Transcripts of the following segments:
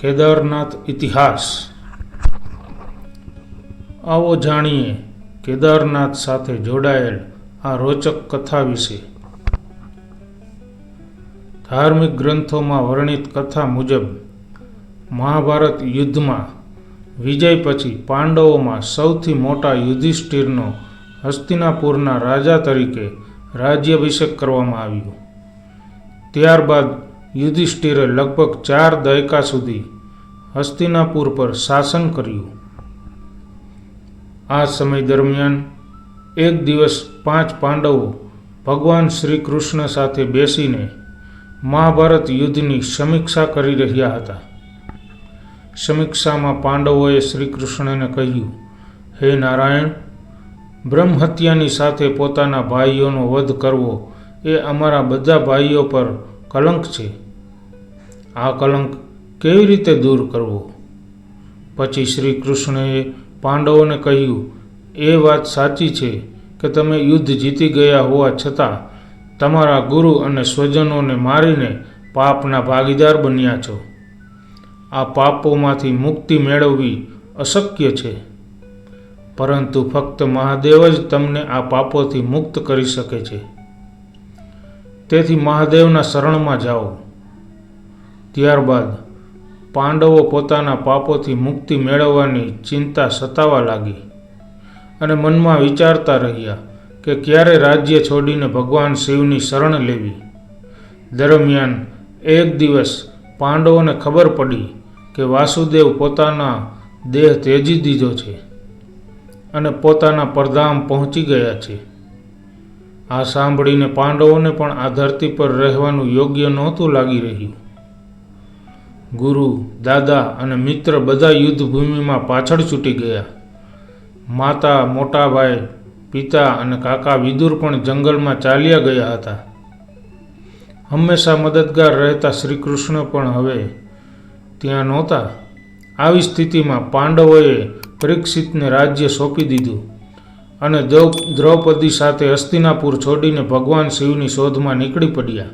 કેદારનાથ ઇતિહાસ. આવો જાણીએ કેદારનાથ સાથે જોડાયેલ આ રોચક કથા વિશે. ધાર્મિક ગ્રંથોમાં વર્ણિત કથા મુજબ, મહાભારત યુદ્ધમાં વિજય પછી પાંડવોમાં સૌથી મોટા યુધિષ્ઠિરનો હસ્તિનાપુરના રાજા તરીકે રાજ્યાભિષેક કરવામાં આવ્યો. ત્યારબાદ યુધિષ્ઠિરે લગભગ ચાર દાયકા સુધી હસ્તિનાપુર પર શાસન કર્યું. આ સમય દરમિયાન એક દિવસ પાંચ પાંડવો ભગવાન શ્રી કૃષ્ણ સાથે બેસીને મહાભારત યુદ્ધની સમીક્ષા કરી રહ્યા હતા. સમીક્ષામાં પાંડવોએ શ્રી કૃષ્ણને કહ્યું, હે નારાયણ, બ્રહ્મહત્યાની સાથે પોતાના ભાઈઓનો વધ કરવો એ અમારા બધા ભાઈઓ પર કલંક છે. આ કલંક કેવી રીતે દૂર કરવો? પછી શ્રી કૃષ્ણએ પાંડવોને કહ્યું, એ વાત સાચી છે કે તમે યુદ્ધ જીતી ગયા હોવા છતાં તમારા ગુરુ અને સ્વજનોને મારીને પાપના ભાગીદાર બન્યા છો. આ પાપોમાંથી મુક્તિ મેળવવી અશક્ય છે. પરંતુ ફક્ત મહાદેવ જ તમને આ પાપોથી મુક્ત કરી શકે છે. તેથી મહાદેવના શરણમાં જાઓ. ત્યારબાદ પાંડવો પોતાના પાપોથી મુક્તિ મેળવવાની ચિંતા સતાવા લાગી અને મનમાં વિચારતા રહ્યા કે ક્યારે રાજ્ય છોડીને ભગવાન શિવની શરણ લેવી. દરમિયાન એક દિવસ પાંડવોને ખબર પડી કે વાસુદેવ પોતાના દેહ તેજી દીધો છે અને પોતાના પરધામ પહોંચી ગયા છે. આ સાંભળીને પાંડવોને પણ આ ધરતી પર રહેવાનું યોગ્ય નહોતું લાગી રહ્યું. ગુરુ, દાદા અને મિત્ર બધા યુદ્ધભૂમિમાં પાછળ છૂટી ગયા. માતા, મોટા ભાઈ, પિતા અને કાકા વિદુર પણ જંગલમાં ચાલ્યા ગયા હતા. હંમેશા મદદગાર રહેતા શ્રી કૃષ્ણ પણ હવે ત્યાં નહોતા. આવી સ્થિતિમાં પાંડવોએ પરીક્ષિતને રાજ્ય સોંપી દીધું. અને દ્રૌ દ્રૌપદી સાથે હસ્તિનાપુર છોડીને ભગવાન શિવની શોધમાં નીકળી પડ્યા.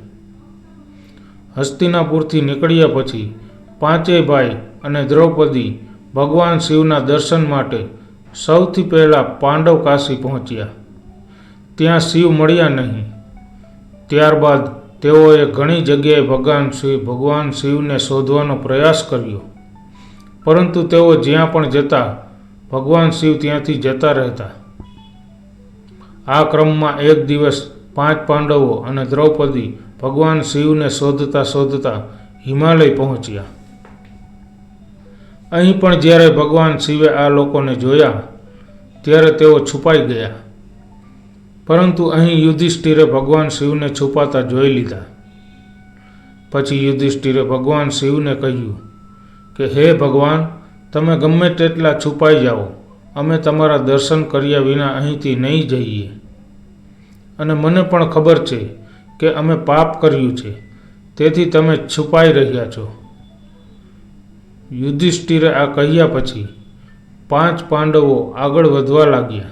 હસ્તિનાપુરથી નીકળ્યા પછી પાંચેય ભાઈ અને દ્રૌપદી ભગવાન શિવના દર્શન માટે સૌથી પહેલાં પાંડવ કાશી પહોંચ્યા. ત્યાં શિવ મળ્યા નહીં. ત્યારબાદ તેઓએ ઘણી જગ્યાએ ભગવાન શિવ, ભગવાન શિવને શોધવાનો પ્રયાસ કર્યો. પરંતુ તેઓ જ્યાં પણ જતા ભગવાન શિવ ત્યાંથી જતા રહેતા. આ ક્રમમાં એક દિવસ પાંચ પાંડવો અને દ્રૌપદી ભગવાન શિવને શોધતા શોધતા હિમાલય પહોંચ્યા. અહીં પણ જ્યારે ભગવાન શિવે આ લોકોને જોયા, ત્યારે તેઓ છુપાઈ ગયા. પરંતુ અહીં યુધિષ્ઠિરે ભગવાન શિવને છુપાતા જોઈ લીધા. પછી યુધિષ્ઠિરે ભગવાન શિવને કહ્યું કે, હે ભગવાન, તમે ગમે તેટલા છુપાઈ જાઓ. અમે તમારા દર્શન કર્યા વિના અહીંથી નહીં જઈએ. અને મને પણ ખબર છે કે અમે પાપ કર્યું છે. તેથી તમે છુપાઈ રહ્યા છો. યુધિષ્ઠિરે આ કહ્યા પછી પાંચ પાંડવો આગળ વધવા લાગ્યા.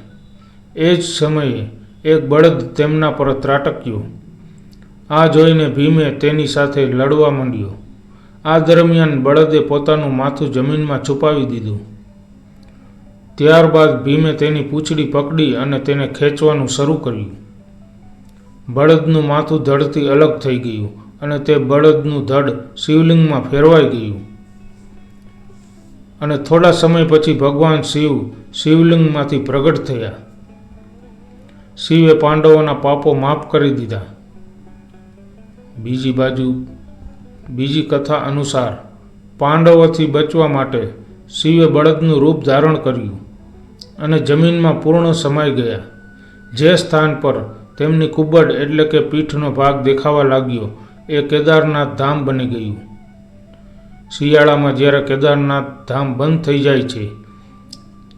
એ જ સમયે એક બળદ તેમના પર ત્રાટક્યું. આ જોઈને ભીમે તેની સાથે લડવા માંડ્યો. આ દરમિયાન બળદે પોતાનું માથું જમીનમાં છુપાવી દીધું. ત્યારબાદ ભીમે તેની પૂંછડી પકડી અને તેને ખેંચવાનું શરૂ કર્યું. બળદનું માથું ધડથી અલગ થઈ ગયું અને તે બળદનું ધડ શિવલિંગમાં ફેરવાઈ ગયું. અને થોડા સમય પછી ભગવાન શિવ શિવલિંગમાંથી પ્રગટ થયા. શિવે પાંડવોના પાપો માફ કરી દીધા. બીજી બાજુ, બીજી કથા અનુસાર પાંડવોથી બચવા માટે શિવે બળદનું રૂપ ધારણ કર્યું અને જમીનમાં પૂર્ણ સમાઈ ગયા. જે સ્થાન પર તેમની કુબડ એટલે કે પીઠનો ભાગ દેખાવા લાગ્યો, એ કેદારનાથ ધામ બની ગયું. શિયાળામાં જ્યારે કેદારનાથ ધામ બંધ થઈ જાય છે,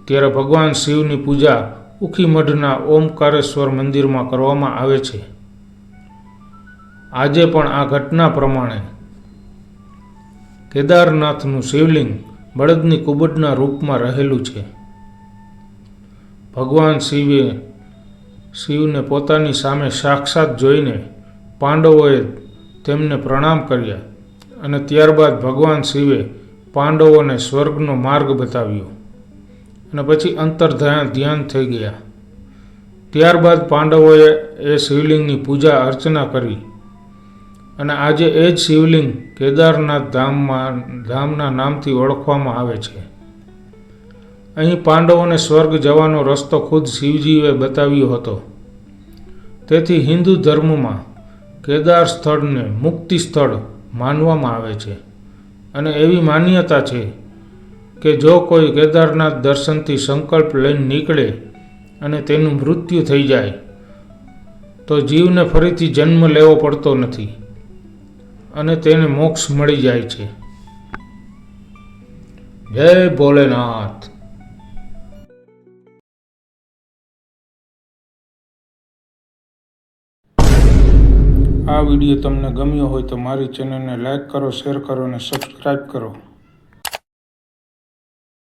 ત્યારે ભગવાન શિવની પૂજા ઉખીમઢના ઓમકારેશ્વર મંદિરમાં કરવામાં આવે છે. આજે પણ આ ઘટના પ્રમાણે કેદારનાથનું શિવલિંગ બળદની કુબટના રૂપમાં રહેલું છે. ભગવાન શિવે, શિવને પોતાની સામે સાક્ષાત જોઈને પાંડવોએ તેમને પ્રણામ કર્યા અને ત્યારબાદ ભગવાન શિવે પાંડવોને સ્વર્ગનો માર્ગ બતાવ્યો અને પછી અંતર ધ્યાન ધ્યાન થઈ ગયા. ત્યારબાદ પાંડવોએ એ શિવલિંગની પૂજા અર્ચના કરી. અને આજે એ જ શિવલિંગ કેદારનાથ ધામમાં, ધામના નામથી ઓળખવામાં આવે છે. અહીં પાંડવોને સ્વર્ગ જવાનો રસ્તો ખુદ શિવજીએ બતાવ્યો હતો. તેથી હિન્દુ ધર્મમાં કેદાર સ્થળને મુક્તિ સ્થળ માનવામાં આવે છે. અને એવી માન્યતા છે કે જો કોઈ કેદારનાથ દર્શનથી સંકલ્પ લઈને નીકળે અને તેનું મૃત્યુ થઈ જાય, તો જીવને ફરીથી જન્મ લેવો પડતો નથી. અને તેને મોક્ષ મળી જાય છે. જય ભોલેનાથ. આ વીડિયો તમને ગમ્યો હોય તો મારી ચેનલને લાઇક કરો, શેર કરો અને સબસ્ક્રાઈબ કરો.